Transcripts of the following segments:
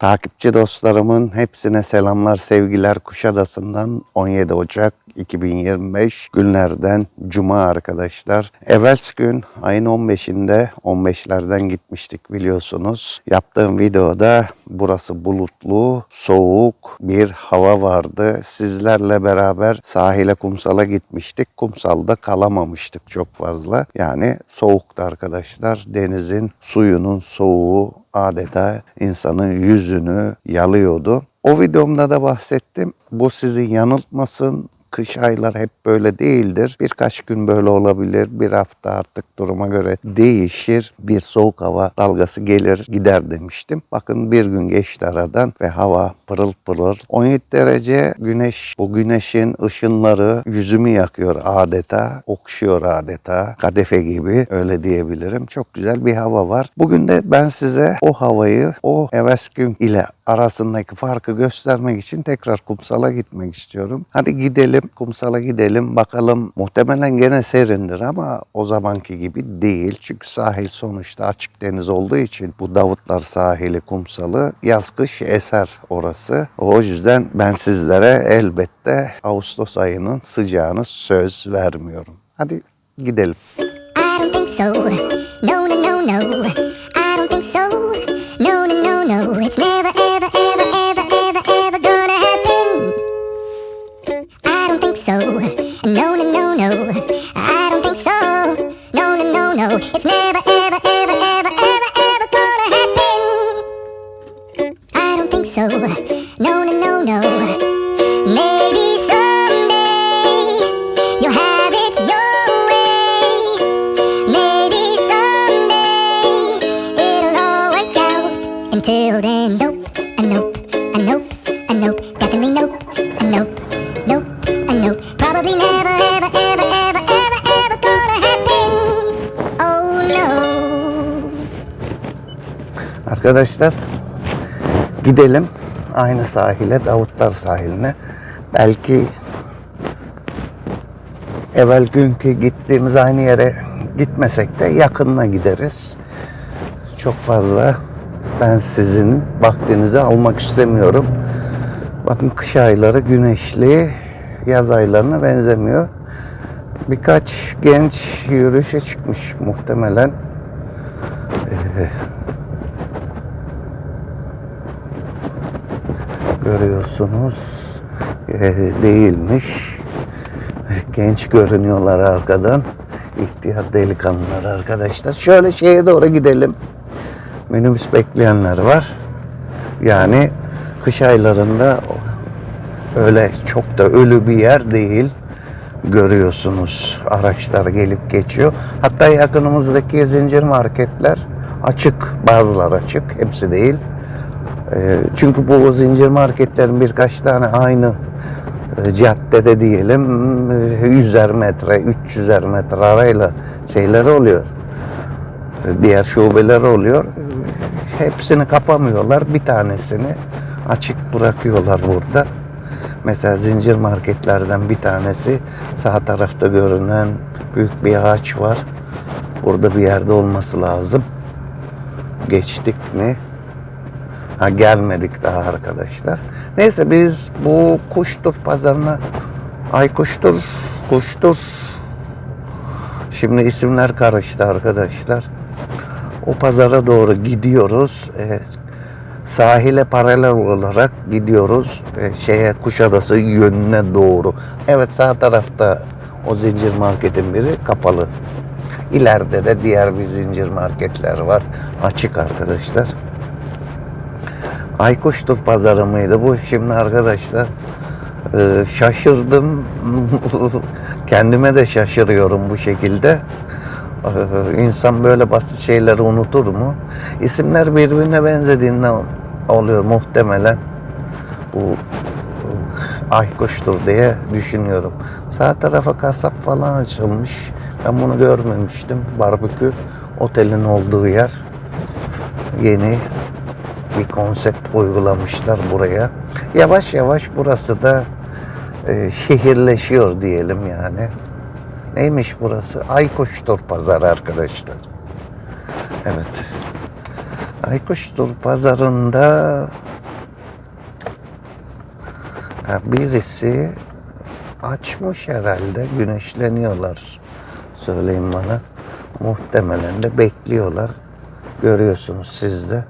Takipçi dostlarımın hepsine selamlar, sevgiler. Kuşadası'ndan 17 Ocak 2025 günlerden Cuma arkadaşlar. Evvelsi gün ayın 15'inde 15'lerden gitmiştik biliyorsunuz. Yaptığım videoda burası bulutlu, soğuk bir hava vardı. Sizlerle beraber sahile kumsala gitmiştik. Kumsalda kalamamıştık çok fazla. Yani soğuktu arkadaşlar. Denizin suyunun soğuğu adeta insanın yüzünü yalıyordu. O videomda da bahsettim. Bu sizi yanıltmasın. Kış aylar hep böyle değildir. Birkaç gün böyle olabilir. Bir hafta artık duruma göre değişir. Bir soğuk hava dalgası gelir gider demiştim. Bakın bir gün geçti aradan ve hava pırıl pırıl. 17 derece güneş. Bu güneşin ışınları yüzümü yakıyor adeta. Okşuyor adeta. Kadefe gibi öyle diyebilirim. Çok güzel bir hava var. Bugün de ben size o havayı o evves gün ile arasındaki farkı göstermek için tekrar kumsala gitmek istiyorum. Hadi gidelim kumsala gidelim bakalım. Muhtemelen gene serindir ama o zamanki gibi değil. Çünkü sahil sonuçta açık deniz olduğu için bu Davutlar sahili kumsalı yaz kış eser orası. O yüzden ben sizlere elbette Ağustos ayının sıcağını söz vermiyorum. Hadi gidelim. I don't think so. No, no, no, no. Arkadaşlar gidelim aynı sahile Davutlar sahiline. Belki evvel günkü gittiğimiz aynı yere gitmesek de yakınına gideriz. Çok fazla ben sizin vaktinizi almak istemiyorum. Bakın kış ayları güneşli, yaz aylarına benzemiyor. Birkaç genç yürüyüşe çıkmış muhtemelen. Ee, görüyorsunuz Ee, değilmiş. Genç görünüyorlar arkadan. İhtiyar delikanlılar arkadaşlar. Şöyle şeye doğru gidelim. Minibüs bekleyenler var. Yani kış aylarında öyle çok da ölü bir yer değil. Görüyorsunuz araçlar gelip geçiyor. Hatta yakınımızdaki zincir marketler açık. Bazıları açık. Hepsi değil. Ee, Çünkü bu zincir marketlerin birkaç tane aynı e, caddede diyelim e, 100'er metre, 300'er metre arayla şeyleri oluyor. E, Diğer şubeleri oluyor. E, Hepsini kapamıyorlar. Bir tanesini açık bırakıyorlar burada. Mesela zincir marketlerden bir tanesi sağ tarafta görünen büyük bir ağaç var. Burada bir yerde olması lazım. Geçtik mi? Ha gelmedik daha arkadaşlar. Neyse biz bu kuştur pazarına ay kuştur, kuştur. Şimdi isimler karıştı arkadaşlar. O pazara doğru gidiyoruz. Ee, sahile paralel olarak gidiyoruz. Ee, şeye Kuşadası yönüne doğru. Evet sağ tarafta o zincir marketin biri kapalı. İleride de diğer bir zincir marketler var. Açık arkadaşlar. Aykuştur pazarı mıydı bu? Şimdi arkadaşlar e, şaşırdım. Kendime de şaşırıyorum bu şekilde. E, İnsan böyle basit şeyleri unutur mu? İsimler birbirine benzediğinden oluyor muhtemelen. Bu e, Aykuştur diye düşünüyorum. Sağ tarafa kasap falan açılmış. Ben bunu görmemiştim. Barbekü otelin olduğu yer. Yeni bir konsept uygulamışlar buraya. Yavaş yavaş burası da e, şehirleşiyor diyelim yani. Neymiş burası? Aykoştur Pazarı arkadaşlar. Evet. Aykoştur Pazarı'nda birisi açmış herhalde. Güneşleniyorlar. Söyleyin bana. Muhtemelen de bekliyorlar. Görüyorsunuz siz de.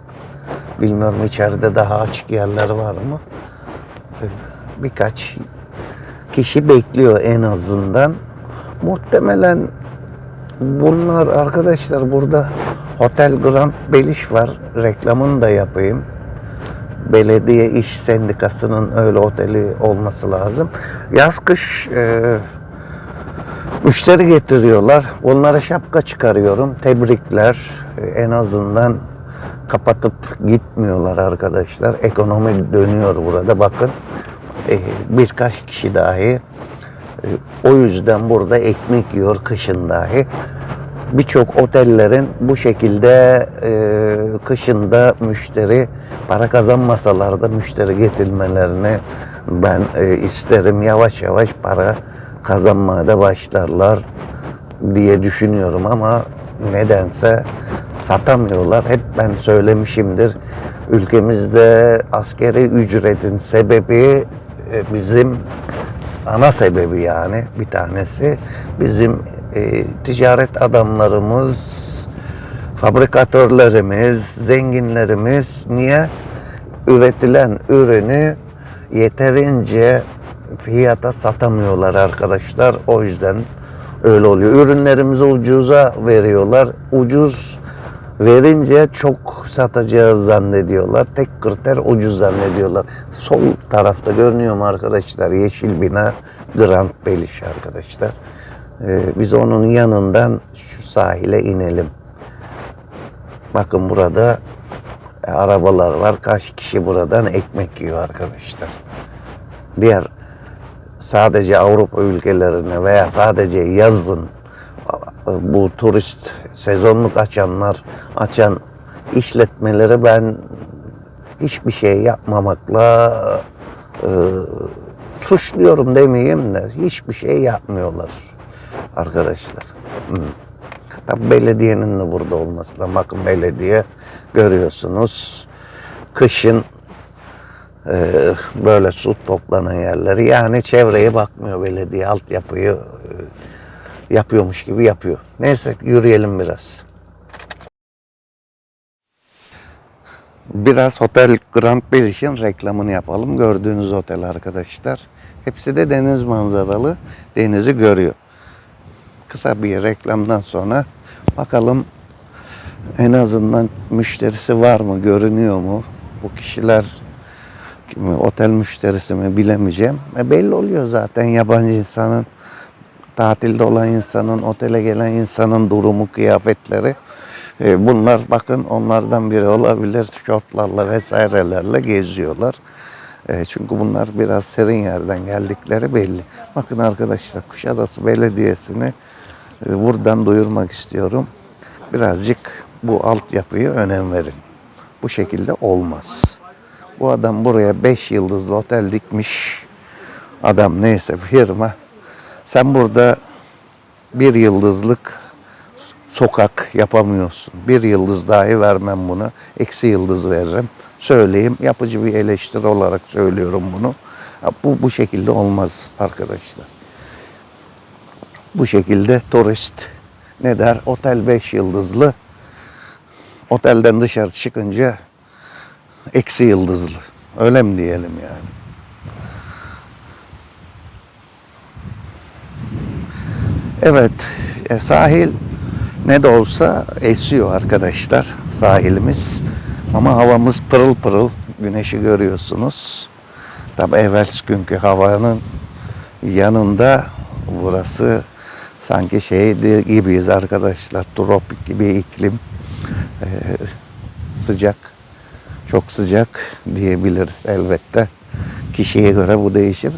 Bilmiyorum içeride daha açık yerler var mı? Ee, Birkaç kişi bekliyor en azından. Muhtemelen bunlar arkadaşlar burada Hotel Grand Beliş var. Reklamını da yapayım. Belediye İş Sendikası'nın öyle oteli olması lazım. Yaz kış e, müşteri getiriyorlar. Onlara şapka çıkarıyorum. Tebrikler. E, en azından kapatıp gitmiyorlar arkadaşlar. Ekonomi dönüyor burada. Bakın e, birkaç kişi dahi e, o yüzden burada ekmek yiyor kışın dahi. Birçok otellerin bu şekilde e, kışında müşteri para kazanmasalar da müşteri getirmelerini ben isterim. Yavaş yavaş para kazanmaya da başlarlar diye düşünüyorum ama nedense satamıyorlar. Hep ben söylemişimdir. Ülkemizde askeri ücretin sebebi e, bizim ana sebebi yani bir tanesi bizim e, ticaret adamlarımız, fabrikatörlerimiz, zenginlerimiz niye üretilen ürünü yeterince fiyata satamıyorlar arkadaşlar. O yüzden öyle oluyor. Ürünlerimizi ucuza veriyorlar. Ucuz verince çok satacağız zannediyorlar. Tek kriter ucuz zannediyorlar. Sol tarafta görünüyor mu arkadaşlar? Yeşil bina Grand Beliş arkadaşlar. Ee, biz onun yanından şu sahile inelim. Bakın burada e, arabalar var. Kaç kişi buradan ekmek yiyor arkadaşlar. Diğer sadece Avrupa ülkelerine veya sadece yazın bu turist sezonluk açanlar açan işletmeleri ben hiçbir şey yapmamakla e, suçluyorum demeyeyim de hiçbir şey yapmıyorlar arkadaşlar. Hı. Tabii belediyenin de burada olması lazım. Bakın belediye görüyorsunuz kışın e, böyle su toplanan yerleri yani çevreye bakmıyor belediye altyapıyı e, yapıyormuş gibi yapıyor. Neyse yürüyelim biraz. Biraz Hotel Grand Beliş'in reklamını yapalım. Gördüğünüz otel arkadaşlar. Hepsi de deniz manzaralı. Denizi görüyor. Kısa bir reklamdan sonra bakalım en azından müşterisi var mı, görünüyor mu? Bu kişiler kimi, otel müşterisi mi bilemeyeceğim. E belli oluyor zaten yabancı insanın, tatilde olan insanın, otele gelen insanın durumu, kıyafetleri. E, bunlar bakın onlardan biri olabilir. Şortlarla vesairelerle geziyorlar. E, çünkü bunlar biraz serin yerden geldikleri belli. Bakın arkadaşlar Kuşadası Belediyesi'ni e, buradan duyurmak istiyorum. Birazcık bu altyapıya önem verin. Bu şekilde olmaz. Bu adam buraya 5 yıldızlı otel dikmiş. Adam neyse firma. Sen burada bir yıldızlık sokak yapamıyorsun. Bir yıldız dahi vermem bunu. Eksi yıldız veririm. Söyleyeyim. Yapıcı bir eleştiri olarak söylüyorum bunu. Bu, bu şekilde olmaz arkadaşlar. Bu şekilde turist ne der? Otel 5 yıldızlı. Otelden dışarı çıkınca eksi yıldızlı. Öyle mi diyelim yani? Evet, e, sahil ne de olsa esiyor arkadaşlar sahilimiz. Ama havamız pırıl pırıl. Güneşi görüyorsunuz. Tabi evvelsi günkü havanın yanında burası sanki şey gibiyiz arkadaşlar. Tropik gibi iklim. Ee, sıcak. Çok sıcak diyebiliriz elbette. Kişiye göre bu değişir.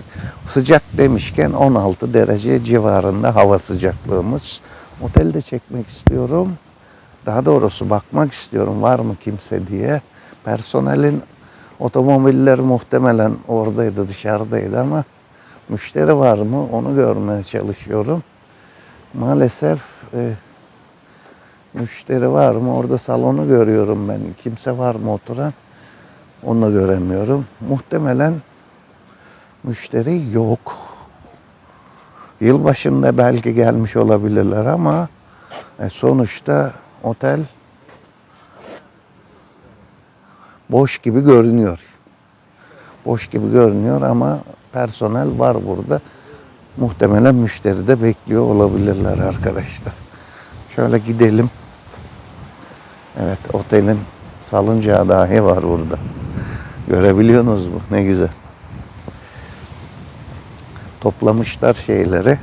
Sıcak demişken 16 derece civarında hava sıcaklığımız. Otelde çekmek istiyorum. Daha doğrusu bakmak istiyorum var mı kimse diye. Personelin otomobiller muhtemelen oradaydı dışarıdaydı ama müşteri var mı onu görmeye çalışıyorum. Maalesef e, müşteri var mı orada salonu görüyorum ben. Kimse var mı oturan onu da göremiyorum. Muhtemelen müşteri yok. Yılbaşında belki gelmiş olabilirler ama e, sonuçta otel boş gibi görünüyor. Boş gibi görünüyor ama personel var burada. Muhtemelen müşteri de bekliyor olabilirler arkadaşlar. Şöyle gidelim. Evet otelin salıncağı dahi var burada. Görebiliyorsunuz mu? Ne güzel. Toplamışlar şeyleri.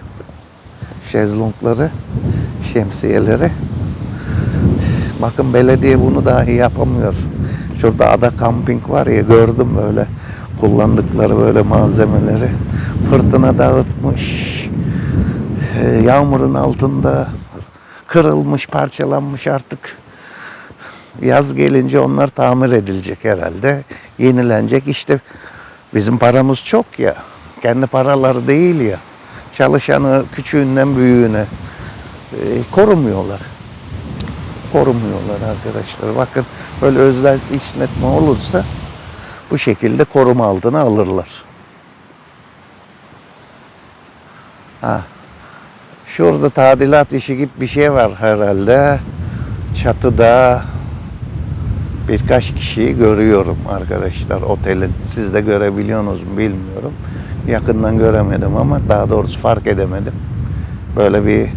Şezlongları, şemsiyeleri. Bakın belediye bunu dahi yapamıyor. Şurada ada kamping var ya gördüm böyle kullandıkları böyle malzemeleri. Fırtına dağıtmış. Ee, Yağmurun altında kırılmış, parçalanmış artık. Yaz gelince onlar tamir edilecek herhalde. Yenilenecek. İşte bizim paramız çok ya. Kendi paraları değil ya. Çalışanı küçüğünden büyüğüne e, korumuyorlar korumuyorlar arkadaşlar. Bakın böyle özel işletme olursa bu şekilde koruma altına alırlar. Ha. Şurada tadilat işi gibi bir şey var herhalde. Çatıda birkaç kişiyi görüyorum arkadaşlar otelin. Siz de görebiliyorsunuz mu bilmiyorum. Yakından göremedim ama daha doğrusu fark edemedim. Böyle bir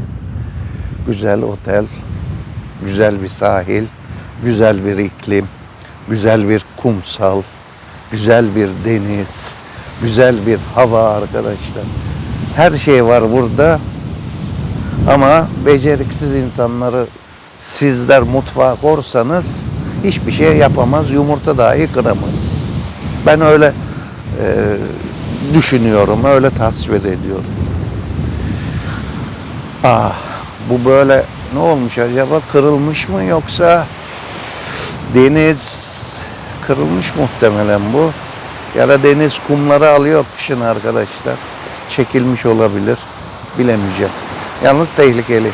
güzel otel güzel bir sahil, güzel bir iklim, güzel bir kumsal, güzel bir deniz, güzel bir hava arkadaşlar. Her şey var burada. Ama beceriksiz insanları sizler mutfağa korsanız hiçbir şey yapamaz, yumurta dahi kıramaz. Ben öyle düşünüyorum, öyle tasvir ediyorum. Ah, bu böyle ne olmuş acaba? Kırılmış mı yoksa deniz kırılmış muhtemelen bu. Ya da deniz kumları alıyor kışın arkadaşlar. Çekilmiş olabilir. Bilemeyeceğim. Yalnız tehlikeli.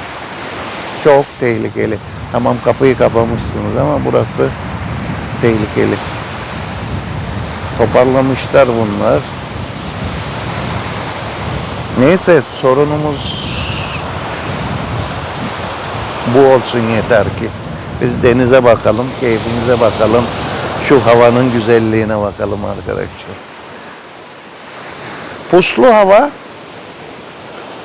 Çok tehlikeli. Tamam kapıyı kapamışsınız ama burası tehlikeli. Toparlamışlar bunlar. Neyse sorunumuz bu olsun yeter ki. Biz denize bakalım, keyfimize bakalım. Şu havanın güzelliğine bakalım arkadaşlar. Puslu hava.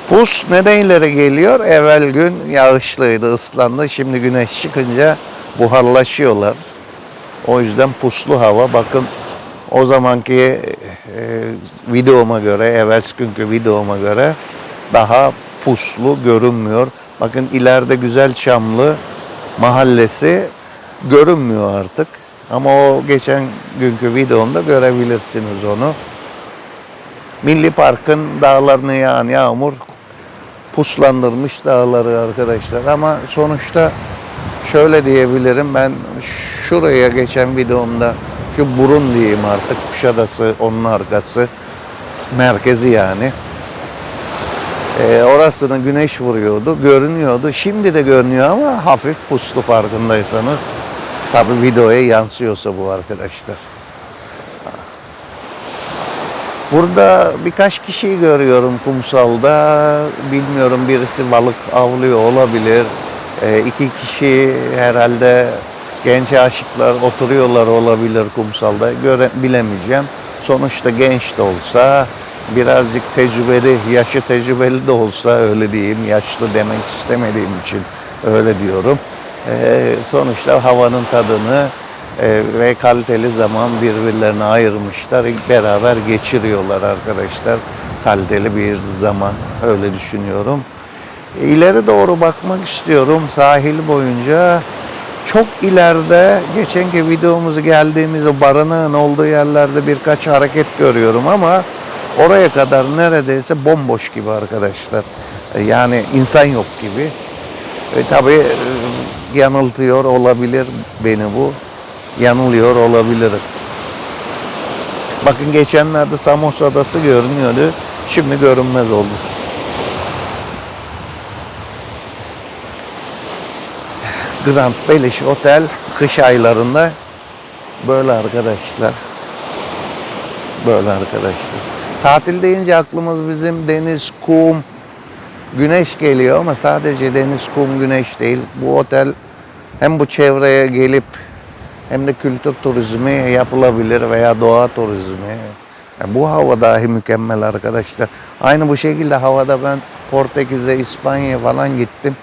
Pus nedenlere geliyor? Evvel gün yağışlıydı, ıslandı. Şimdi güneş çıkınca buharlaşıyorlar. O yüzden puslu hava. Bakın o zamanki e, videoma göre, evvelsi günkü videoma göre daha puslu görünmüyor. Bakın ileride güzel çamlı mahallesi görünmüyor artık. Ama o geçen günkü videomda görebilirsiniz onu. Milli Park'ın dağlarını yağan yağmur puslandırmış dağları arkadaşlar. Ama sonuçta şöyle diyebilirim ben şuraya geçen videomda şu burun diyeyim artık Kuşadası onun arkası merkezi yani. Ee, orasını güneş vuruyordu, görünüyordu. Şimdi de görünüyor ama hafif puslu farkındaysanız. Tabi videoya yansıyorsa bu arkadaşlar. Burada birkaç kişiyi görüyorum kumsalda. Bilmiyorum birisi balık avlıyor olabilir. Ee, iki kişi herhalde genç aşıklar oturuyorlar olabilir kumsalda. Göre, bilemeyeceğim. Sonuçta genç de olsa birazcık tecrübeli, yaşı tecrübeli de olsa öyle diyeyim. Yaşlı demek istemediğim için öyle diyorum. Ee, sonuçta havanın tadını e, ve kaliteli zaman birbirlerine ayırmışlar. Beraber geçiriyorlar arkadaşlar. Kaliteli bir zaman öyle düşünüyorum. İleri doğru bakmak istiyorum sahil boyunca. Çok ileride geçenki videomuzu geldiğimiz o barınağın olduğu yerlerde birkaç hareket görüyorum ama oraya kadar neredeyse bomboş gibi arkadaşlar. E, Yani insan yok gibi. E, tabii e, yanıltıyor olabilir beni bu. Yanılıyor olabilirim. Bakın geçenlerde Samos Adası görünüyordu. Şimdi görünmez oldu. Grand Beliş Otel kış aylarında böyle arkadaşlar. Böyle arkadaşlar. Tatil deyince aklımız bizim deniz, kum, güneş geliyor ama sadece deniz, kum, güneş değil. Bu otel hem bu çevreye gelip hem de kültür turizmi yapılabilir veya doğa turizmi. Ya bu hava dahi mükemmel arkadaşlar. Aynı bu şekilde havada ben Portekiz'e, İspanya'ya falan gittim.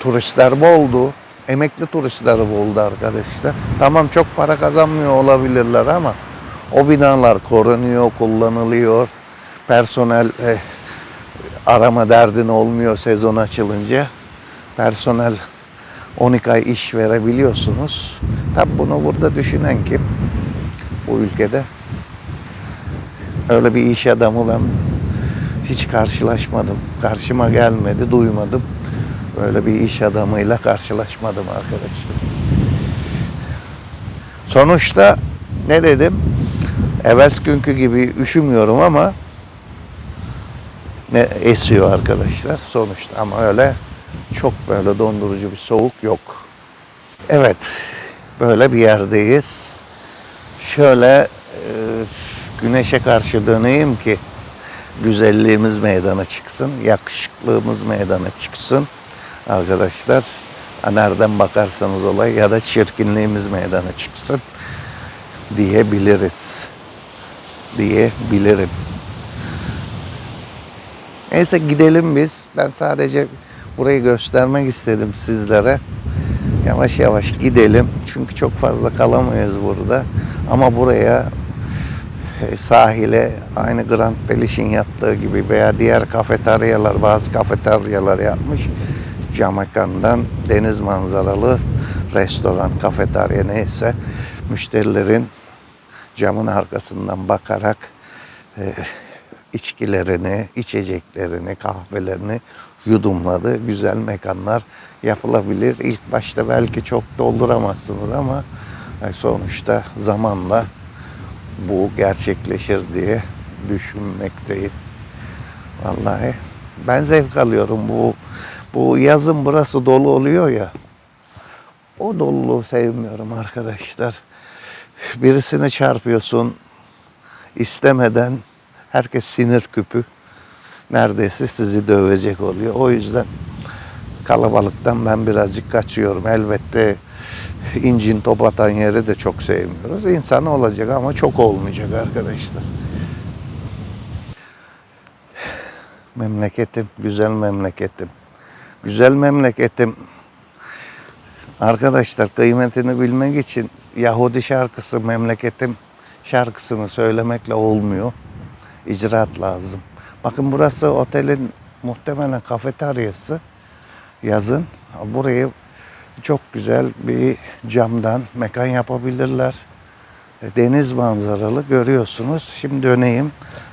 Turistler boldu. Emekli turistler boldu arkadaşlar. Tamam çok para kazanmıyor olabilirler ama o binalar korunuyor, kullanılıyor. Personel eh, arama derdin olmuyor sezon açılınca. Personel 12 ay iş verebiliyorsunuz. Tabi bunu burada düşünen kim? Bu ülkede. Öyle bir iş adamı ben hiç karşılaşmadım. Karşıma gelmedi, duymadım. Öyle bir iş adamıyla karşılaşmadım arkadaşlar. Sonuçta ne dedim? Evvelsi günkü gibi üşümüyorum ama ne esiyor arkadaşlar sonuçta ama öyle çok böyle dondurucu bir soğuk yok. Evet böyle bir yerdeyiz. Şöyle e, güneşe karşı döneyim ki güzelliğimiz meydana çıksın, yakışıklığımız meydana çıksın arkadaşlar. Nereden bakarsanız olay ya da çirkinliğimiz meydana çıksın diyebiliriz. Diyebilirim. Neyse gidelim biz. Ben sadece burayı göstermek istedim sizlere. Yavaş yavaş gidelim. Çünkü çok fazla kalamayız burada. Ama buraya e, sahile aynı Grand Beliş'in yaptığı gibi veya diğer kafeteryalar, bazı kafeteryalar yapmış. Jamakan'dan deniz manzaralı restoran, kafeterya neyse müşterilerin camın arkasından bakarak e, içkilerini, içeceklerini, kahvelerini yudumladı. Güzel mekanlar yapılabilir. İlk başta belki çok dolduramazsınız ama e, sonuçta zamanla bu gerçekleşir diye düşünmekteyim. Vallahi ben zevk alıyorum bu bu yazın burası dolu oluyor ya. O doluluğu sevmiyorum arkadaşlar. Birisini çarpıyorsun istemeden herkes sinir küpü neredeyse sizi dövecek oluyor. O yüzden kalabalıktan ben birazcık kaçıyorum. Elbette incin top atan yeri de çok sevmiyoruz. İnsan olacak ama çok olmayacak arkadaşlar. Memleketim, güzel memleketim. Güzel memleketim. Arkadaşlar kıymetini bilmek için Yahudi şarkısı memleketim şarkısını söylemekle olmuyor. İcraat lazım. Bakın burası otelin muhtemelen kafeteryası. Yazın burayı çok güzel bir camdan mekan yapabilirler. Deniz manzaralı görüyorsunuz. Şimdi döneyim.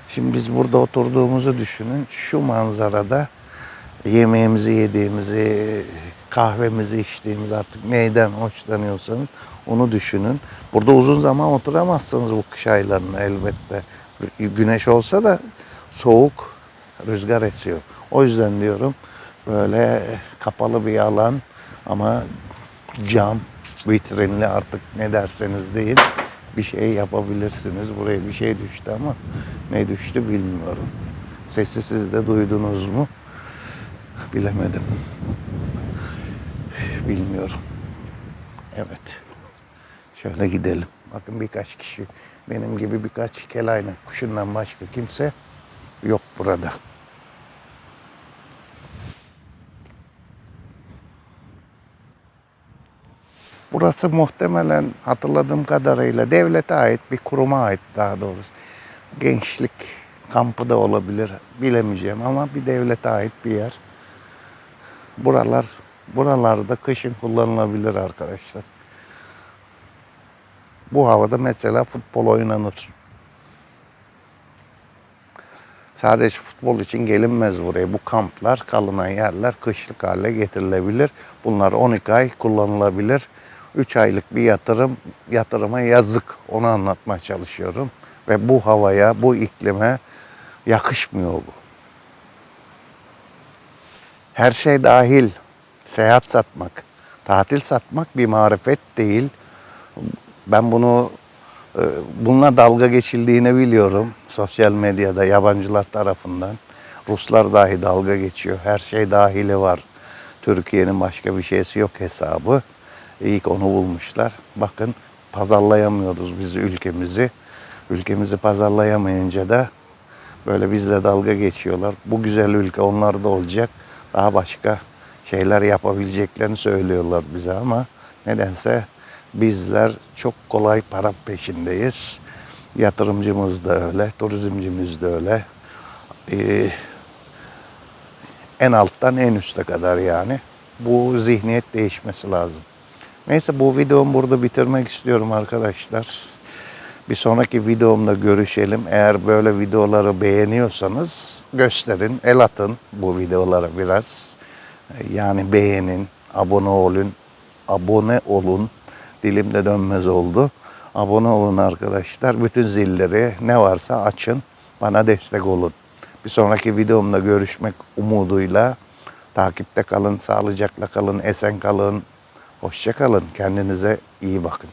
Şimdi biz burada oturduğumuzu düşünün. Şu manzarada yemeğimizi yediğimizi, kahvemizi içtiğimiz artık neyden hoşlanıyorsanız onu düşünün. Burada uzun zaman oturamazsınız bu kış aylarında elbette. Güneş olsa da soğuk, rüzgar esiyor. O yüzden diyorum böyle kapalı bir alan ama cam, vitrinli artık ne derseniz deyin bir şey yapabilirsiniz. Buraya bir şey düştü ama ne düştü bilmiyorum. Sesi siz de duydunuz mu? Bilemedim. Bilmiyorum. Evet. Şöyle gidelim. Bakın birkaç kişi benim gibi birkaç kelayna kuşundan başka kimse yok burada. Burası muhtemelen hatırladığım kadarıyla devlete ait bir kuruma ait daha doğrusu. Gençlik kampı da olabilir bilemeyeceğim ama bir devlete ait bir yer. Buralar buralarda kışın kullanılabilir arkadaşlar. Bu havada mesela futbol oynanır. Sadece futbol için gelinmez buraya. Bu kamplar, kalınan yerler kışlık hale getirilebilir. Bunlar 12 ay kullanılabilir. 3 aylık bir yatırım, yatırıma yazık. Onu anlatmaya çalışıyorum. Ve bu havaya, bu iklime yakışmıyor bu. Her şey dahil. Seyahat satmak, tatil satmak bir marifet değil. Ben bunu e, bununla dalga geçildiğini biliyorum. sosyal medyada yabancılar tarafından Ruslar dahi dalga geçiyor. Her şey dahili var. Türkiye'nin başka bir şeysi yok hesabı. İlk onu bulmuşlar. Bakın pazarlayamıyoruz biz ülkemizi. Ülkemizi pazarlayamayınca da böyle bizle dalga geçiyorlar. Bu güzel ülke onlarda olacak. Daha başka şeyler yapabileceklerini söylüyorlar bize ama nedense bizler çok kolay para peşindeyiz. Yatırımcımız da öyle, turizmcimiz de öyle. Ee, en alttan en üste kadar yani. Bu zihniyet değişmesi lazım. Neyse bu videomu burada bitirmek istiyorum arkadaşlar. Bir sonraki videomda görüşelim. Eğer böyle videoları beğeniyorsanız gösterin, el atın bu videolara biraz. Yani beğenin, abone olun, abone olun. Dilimde dönmez oldu. Abone olun arkadaşlar. Bütün zilleri ne varsa açın. Bana destek olun. Bir sonraki videomda görüşmek umuduyla takipte kalın, sağlıcakla kalın, esen kalın. Hoşça kalın. Kendinize iyi bakın.